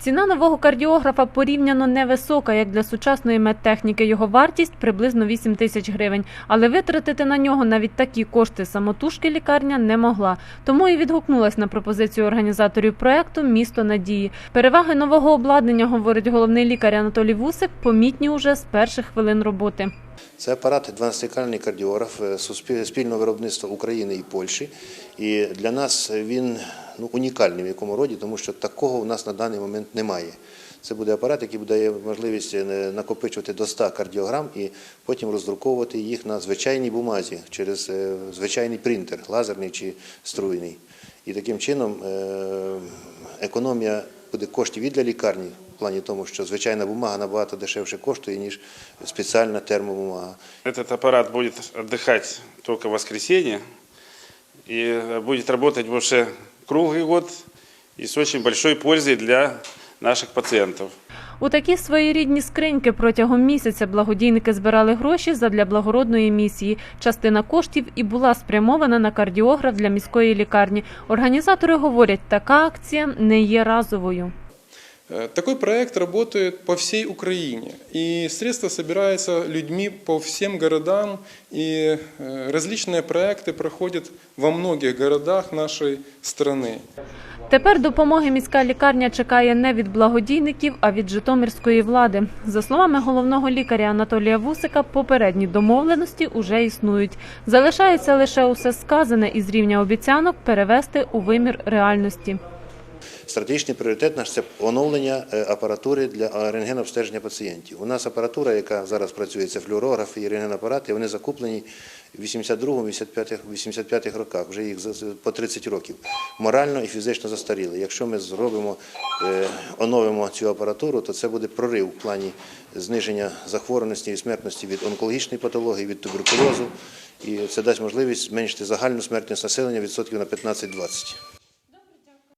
Ціна нового кардіографа порівняно невисока, як для сучасної медтехніки. Його вартість приблизно 8 тисяч гривень. Але витратити на нього навіть такі кошти самотужки лікарня не могла. Тому і відгукнулась на пропозицію організаторів проекту Місто надії. Переваги нового обладнання, говорить головний лікар Анатолій Вусик, помітні уже з перших хвилин роботи. Це апарат 12-кальний кардіограф е, спільного виробництва України і Польщі. І для нас він ну, унікальний в якому роді, тому що такого у нас на даний момент немає. Це буде апарат, який дає можливість е, накопичувати до 100 кардіограм і потім роздруковувати їх на звичайній бумазі через е, звичайний принтер, лазерний чи струйний. І таким чином економія буде коштів і для лікарні, плані тому, що звичайна бумага набагато дешевше коштує, ніж спеціальна термобумага. Этот аппарат будет отдыхать только в воскресенье и будет работать больше круглый год и с очень большой пользой для наших пациентов. У такі своєрідні скриньки протягом місяця благодійники збирали гроші задля благородної місії. Частина коштів і була спрямована на кардіограф для міської лікарні. Організатори говорять, така акція не є разовою. Э, Такой проект работает по всей Украине, и средства собираются людьми по всем городам, и э, различные проекты проходят во многих городах нашей страны. Тепер допомоги міська лікарня чекає не від благодійників, а від житомирської влади. За словами головного лікаря Анатолія Вусика, попередні домовленості уже існують. Залишається лише усе сказане із рівня обіцянок перевести у вимір реальності. Стратегічний пріоритет наш це оновлення е, апаратури для рентгенобстеження пацієнтів. У нас апаратура, яка зараз працює, це флюорограф і рентгенапарати, вони закуплені в 82-85 роках, вже їх по 30 років. Морально і фізично застаріли. Якщо ми зробимо, е, оновимо цю апаратуру, то це буде прорив в плані зниження захворюваності і смертності від онкологічної патології, від туберкульозу. І це дасть можливість зменшити загальну смертність населення відсотків на 15-20.